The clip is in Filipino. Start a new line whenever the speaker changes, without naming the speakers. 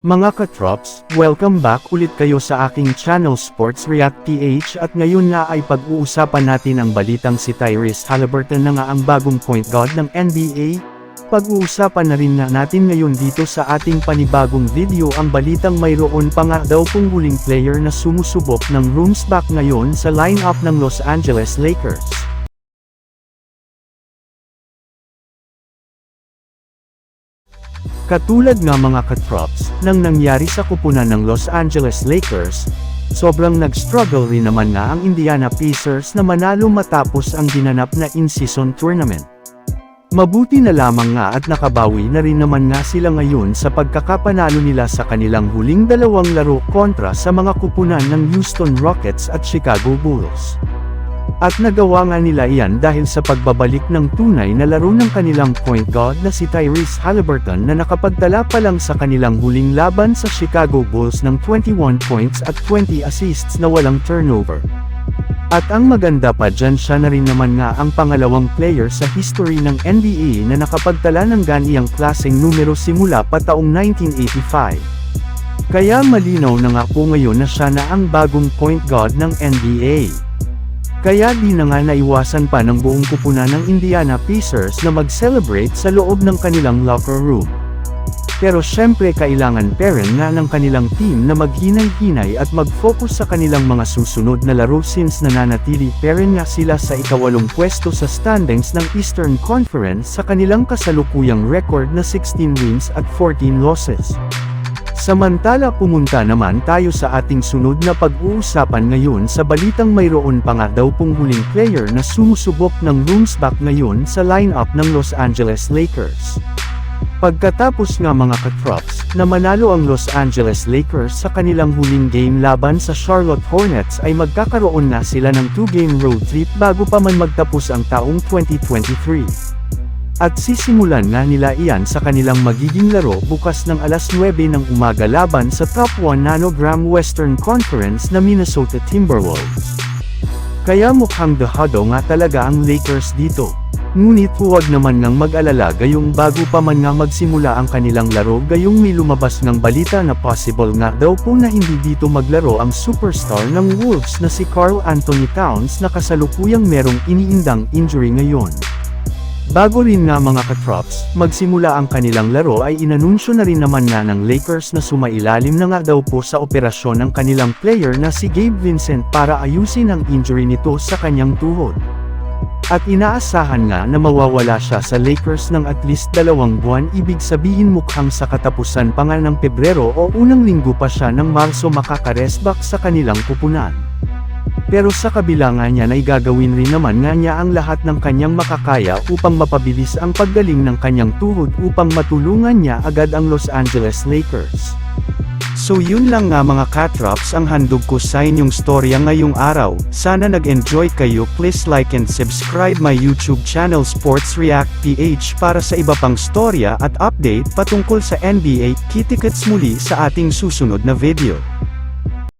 Mga katrops, welcome back ulit kayo sa aking channel Sports React PH at ngayon nga ay pag-uusapan natin ang balitang si Tyrese Halliburton na nga ang bagong point guard ng NBA. Pag-uusapan na rin nga natin ngayon dito sa ating panibagong video ang balitang mayroon pa nga daw pong huling player na sumusubok ng rooms back ngayon sa lineup ng Los Angeles Lakers. Katulad nga mga katrops, nang nangyari sa kupunan ng Los Angeles Lakers, sobrang nag-struggle rin naman nga ang Indiana Pacers na manalo matapos ang ginanap na in-season tournament. Mabuti na lamang nga at nakabawi na rin naman nga sila ngayon sa pagkakapanalo nila sa kanilang huling dalawang laro kontra sa mga kupunan ng Houston Rockets at Chicago Bulls. At nagawa nga nila iyan dahil sa pagbabalik ng tunay na laro ng kanilang point guard na si Tyrese Halliburton na nakapagtala pa lang sa kanilang huling laban sa Chicago Bulls ng 21 points at 20 assists na walang turnover. At ang maganda pa dyan siya na rin naman nga ang pangalawang player sa history ng NBA na nakapagtala ng ganiyang klaseng numero simula pa taong 1985. Kaya malinaw na nga po ngayon na siya na ang bagong point guard ng NBA. Kaya di na nga naiwasan pa ng buong kupunan ng Indiana Pacers na mag-celebrate sa loob ng kanilang locker room. Pero syempre kailangan pa rin nga ng kanilang team na maghinay-hinay at mag-focus sa kanilang mga susunod na laro since nananatili pa rin nga sila sa ikawalong pwesto sa standings ng Eastern Conference sa kanilang kasalukuyang record na 16 wins at 14 losses. Samantala pumunta naman tayo sa ating sunod na pag-uusapan ngayon sa balitang mayroon pa nga daw pong huling player na sumusubok ng rooms back ngayon sa lineup ng Los Angeles Lakers. Pagkatapos nga mga katrops, na manalo ang Los Angeles Lakers sa kanilang huling game laban sa Charlotte Hornets ay magkakaroon na sila ng 2-game road trip bago pa man magtapos ang taong 2023. At sisimulan nga nila iyan sa kanilang magiging laro bukas ng alas 9 ng umaga laban sa top 1 nanogram Western Conference na Minnesota Timberwolves. Kaya mukhang dehado nga talaga ang Lakers dito. Ngunit huwag naman ngang mag-alala gayong bago pa man nga magsimula ang kanilang laro gayong may lumabas ng balita na possible nga daw po na hindi dito maglaro ang superstar ng Wolves na si Carl Anthony Towns na kasalukuyang merong iniindang injury ngayon. Bago rin nga mga katrops, magsimula ang kanilang laro ay inanunsyo na rin naman nga ng Lakers na sumailalim na nga daw po sa operasyon ng kanilang player na si Gabe Vincent para ayusin ang injury nito sa kanyang tuhod. At inaasahan nga na mawawala siya sa Lakers ng at least dalawang buwan ibig sabihin mukhang sa katapusan pa nga ng Pebrero o unang linggo pa siya ng Marso makakaresback sa kanilang kupunan. Pero sa kabila nga niya ay gagawin rin naman nga niya ang lahat ng kanyang makakaya upang mapabilis ang paggaling ng kanyang tuhod upang matulungan niya agad ang Los Angeles Lakers. So yun lang nga mga katrops ang handog ko sa inyong storya ngayong araw, sana nag-enjoy kayo please like and subscribe my YouTube channel Sports React PH para sa iba pang storya at update patungkol sa NBA, kitikets muli sa ating susunod na video.